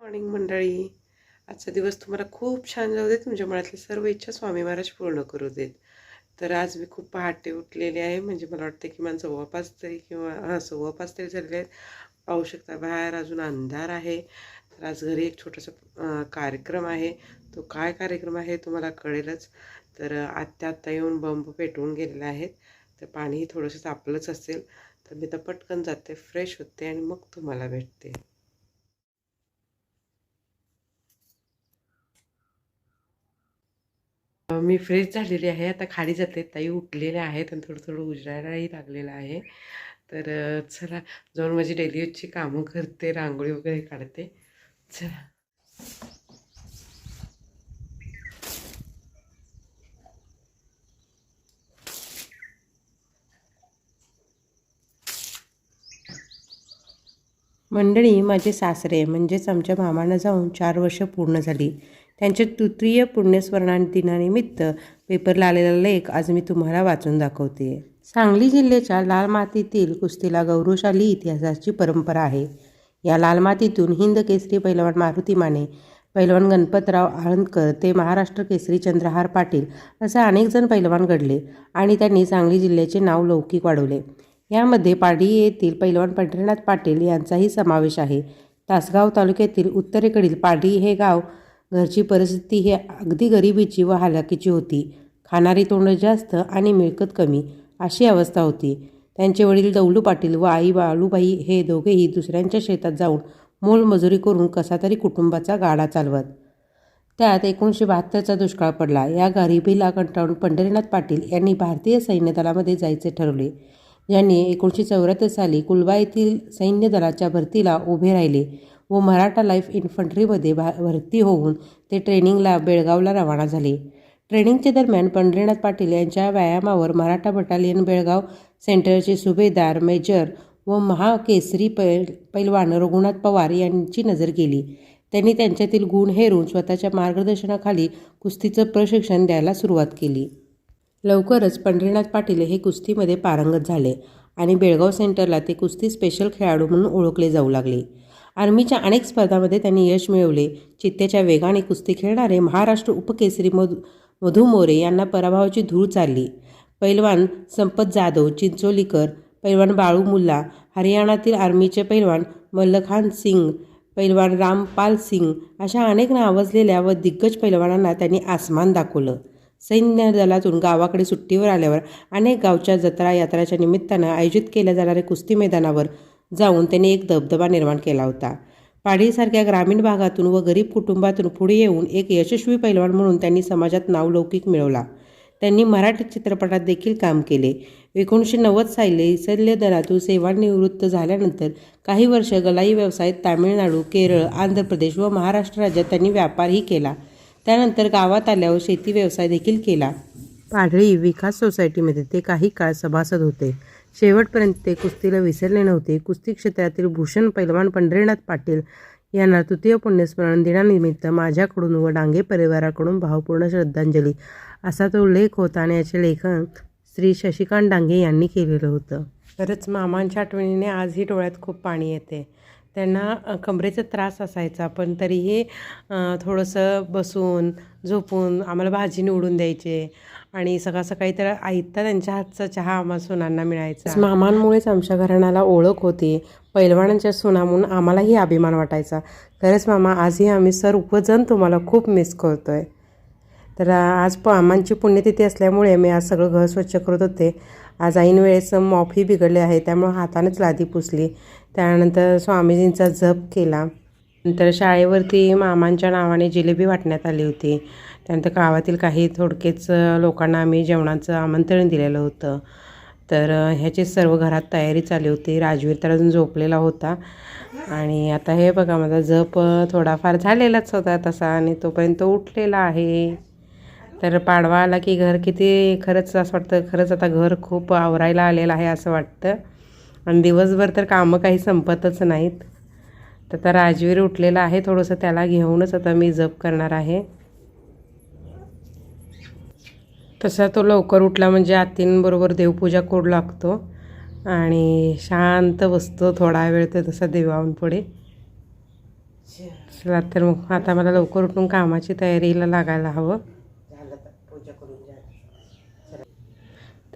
Morning मंडळी. आजचा दिवस तुम्हाला खूप छान जाऊ दे तुमच्या मनातली सर्व इच्छा स्वामी महाराज पूर्ण करू देत. तर आज मी खूप पहाटे उठलेले आहे. म्हणजे मला वाटतं की माझं सव्वा पाच तरी किंवा हां सव्वा पाच तरी झालेले आहेत पाहू शकता बाहेर अजून अंधार आहे. तर आज घरी एक छोटासा कार्यक्रम आहे. तो काय कार्यक्रम आहे तुम्हाला कळेलच. तर आत्ता आत्ता येऊन बंब पेटवून गेलेले आहेत. तर पाणीही थोडंसं तापलंच असेल. तर मी तर पटकन जाते फ्रेश होते आणि मग तुम्हाला भेटते. मी फ्रेश झालेली आहे. आता खाली जाते. ताई उठलेल्या आहेत आणि थोडं थोडं उजरायलाही लागलेलं आहे. तर चला. जाऊन माझी डेली यूजची कामं करते. रांगोळी वगैरे काढते. चला. मंडळी माझे सासरे म्हणजेच आमच्या मामानं जाऊन चार वर्ष पूर्ण झाली. त्यांच्या तृतीय पुण्यस्मरणा दिनानिमित्त पेपरला आलेला लेख आज मी तुम्हाला वाचून दाखवते. सांगली जिल्ह्याच्या लाल मातीतील कुस्तीला गौरवशाली इतिहासाची परंपरा आहे. या लाल मातीतून हिंद केसरी पैलवान मारुती माने पैलवान गणपतराव आळंदकर ते महाराष्ट्र केसरी चंद्रहार पाटील असे अनेक जण पैलवान घडले आणि त्यांनी सांगली जिल्ह्याचे नाव लौकिक वाढवले. यामध्ये पाडी येथील पैलवान पंढरीनाथ पाटील यांचाही समावेश आहे. तासगाव तालुक्यातील उत्तरेकडील पाडी हे गाव घरची परिस्थिती ही अगदी गरिबीची व हालाकीची होती. खाणारी तोंड जास्त आणि मिळकत कमी अशी अवस्था होती. त्यांचे वडील दौलू पाटील व आई बाळूबाई हे दोघेही दुसऱ्यांच्या शेतात जाऊन मोलमजुरी करून कसा तरी कुटुंबाचा गाडा चालवत. त्यात एकोणीसशे बहात्तरचा दुष्काळ पडला. या गरिबीला कंटाळून पंढरीनाथ पाटील यांनी भारतीय सैन्य दलामध्ये जायचे ठरवले. ज्यांनी एकोणीसशे चौऱ्याहत्तर साली कुलबा येथील सैन्य दलाच्या भरतीला उभे राहिले. व मराठा लाईफ इन्फंट्रीमध्ये भा भरती होऊन ते ट्रेनिंगला बेळगावला रवाना झाले. ट्रेनिंगच्या दरम्यान पंढरीनाथ पाटील यांच्या व्यायामावर मराठा बटालियन बेळगाव सेंटरचे सुभेदार मेजर व महाकेसरी पै पैलवान रघुनाथ पवार यांची नजर गेली त्यांनी त्यांच्यातील गुण हेरून स्वतःच्या मार्गदर्शनाखाली कुस्तीचं प्रशिक्षण द्यायला सुरुवात केली. लवकरच पंढरीनाथ पाटील हे कुस्तीमध्ये पारंगत झाले आणि बेळगाव सेंटरला ते कुस्ती स्पेशल खेळाडू म्हणून ओळखले जाऊ लागले. आर्मीच्या अनेक स्पर्धामध्ये त्यांनी यश मिळवले. चित्त्याच्या वेगाने कुस्ती खेळणारे महाराष्ट्र उपकेसरी मधु मधु मोरे यांना पराभवाची धूळ चालली. पैलवान संपत जाधव चिंचोलीकर पैलवान बाळू मुल्ला हरियाणातील आर्मीचे पैलवान मल्लखान सिंग पैलवान रामपाल सिंग अशा अनेक नावाजलेल्या व दिग्गज पैलवानांना त्यांनी आसमान दाखवलं. सैन्य दलातून गावाकडे सुट्टीवर आल्यावर अनेक गावच्या जत्रा यात्राच्या निमित्तानं आयोजित केल्या जाणाऱ्या कुस्ती मैदानावर जाऊन त्यांनी एक दबदबा निर्माण केला होता. पाडीसारख्या ग्रामीण भागातून व गरीब कुटुंबातून पुढे येऊन एक यशस्वी पैलवान म्हणून त्यांनी समाजात नावलौकिक मिळवला. त्यांनी मराठी चित्रपटात देखील काम केले. एकोणीसशे नव्वद साली सैन्य दलातून सेवानिवृत्त झाल्यानंतर काही वर्ष गलाई व्यवसायात तामिळनाडू केरळ आंध्र प्रदेश व महाराष्ट्र राज्यात त्यांनी व्यापारही केला. त्यानंतर गावात आल्यावर शेती व्यवसाय देखील केला. पाढळी विकास सोसायटीमध्ये ते काही काळ सभासद होते. शेवटपर्यंत ते कुस्तीला विसरले नव्हते. कुस्ती क्षेत्रातील भूषण पैलवान पंढरीनाथ पाटील यांना तृतीय पुण्यस्मरण दिनानिमित्त माझ्याकडून व डांगे परिवाराकडून भावपूर्ण श्रद्धांजली असा तो लेख होता आणि याचे लेखन श्री शशिकांत डांगे यांनी केलेलं होतं. खरंच मामांच्या आठवणीने आजही डोळ्यात खूप पाणी येते. त्यांना कमरेचा त्रास असायचा पण तरीही थोडंसं बसून झोपून आम्हाला भाजी निवडून द्यायचे. आणि सकाळ सकाळी तर आयता त्यांच्या हातचा चहा आम्हा सुनांना मिळायचा. मामांमुळेच आमच्या घराण्याला ओळख होती. पैलवानांच्या सुना म्हणून आम्हालाही अभिमान वाटायचा. खरंच मामा आजही आम्ही सर्वजण तुम्हाला खूप मिस करतो आहे तर आज मामांची पुण्यतिथी असल्यामुळे मी आज सगळं घर स्वच्छ करत होते. आज ऐन वेळेस मॉफी बिघडले आहे त्यामुळे हातानेच लादी पुसली. त्यानंतर स्वामीजींचा जप केला. नंतर शाळेवरती मामांच्या नावाने जिलेबी वाटण्यात आली होती. त्यानंतर गावातील काही थोडकेच लोकांना आम्ही जेवणाचं आमंत्रण दिलेलं होतं. तर ह्याची सर्व घरात तयारी चालू होती. राजवीर तर अजून झोपलेला होता. आणि आता हे बघा माझा जप थोडाफार झालेलाच होता तसा आणि तोपर्यंत उठलेला आहे. तर पाडवा आला की घर किती खरंच असं वाटतं खरंच आता घर खूप आवरायला आलेलं आहे असं वाटतं. आणि दिवसभर तर कामं काही संपतच नाहीत. तर आता राजवीर उठलेला आहे थोडंसं त्याला घेऊनच आता मी जप करणार आहे. तसा तो लवकर उठला म्हणजे आत्तींबरोबर देवपूजा कोड लागतो. आणि शांत बसतो थोडा वेळ तर तसा देवाहून पुढे. चला तर मग आता मला लवकर उठून कामाची तयारीला लागायला हवं.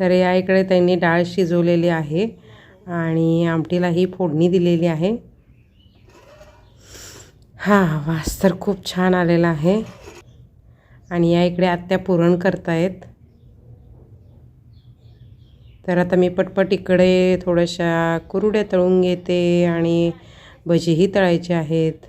तर या इकडे त्यांनी डाळ शिजवलेली आहे आणि आमटीला ही फोडणी दिलेली आहे. हां वास तर खूप छान आलेला आहे. आणि या इकडे आत्या पुरण करतायत. तर आता मी पटपट इकडे थोड्याशा कुरुड्या तळून घेते आणि भजीही तळायचे आहेत.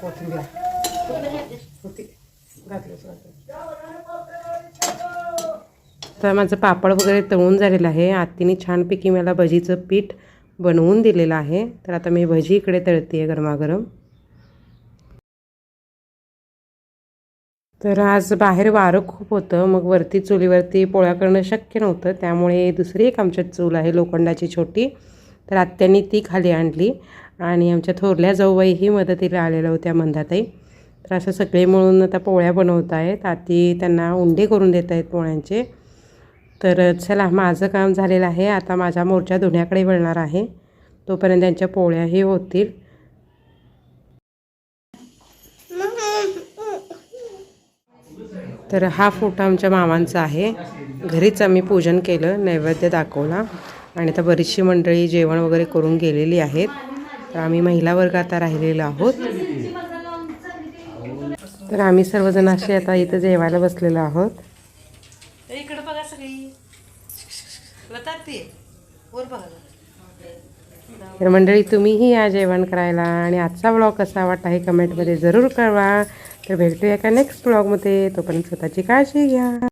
कोथिंबीर. तर माझं पापड वगैरे तळून झालेलं आहे. आत्तीने छानपैकी मला भजीचं पीठ बनवून दिलेलं आहे. तर आता मी भजी इकडे तळते आहे गरमागरम. तर आज बाहेर वारं खूप होतं. मग वरती चुलीवरती पोळ्या करणं शक्य नव्हतं. त्यामुळे दुसरी एक आमच्यात चूल आहे लोखंडाची छोटी. तर आत्यांनी ती खाली आणली. आणि आमच्या थोरल्या जाऊबाईही मदतीला आलेल्या होत्या मंदाताई. तर असं सगळे मिळून आता पोळ्या बनवत आहेत. आती त्यांना उंडे करून देत आहेत पोळ्यांचे. तर चला माझं काम झालेलं आहे. आता माझ्या मोर्चा धुण्याकडे वळणार आहे. तोपर्यंत त्यांच्या पोळ्याही होतील. तर हा फोटो आमच्या मामांचा आहे. घरीच आम्ही पूजन केलं नैवेद्य दाखवला. आणि आता बरीचशी मंडळी जेवण वगैरे करून गेलेली आहेत. तर आम्ही महिला वर्ग आता राहिलेलो आहोत. तर आम्ही सर्वजण असे आता इथं जेवायला बसलेलो आहोत. इकडे बघा सगळी. तर मंडळी तुम्हीही या जेवण करायला आणि आजचा ब्लॉग कसा वाटला हे कमेंटमध्ये जरूर कळवा. तर भेटूया का नेक्स्ट ब्लॉगमध्ये तोपर्यंत स्वतःची काळजी घ्या.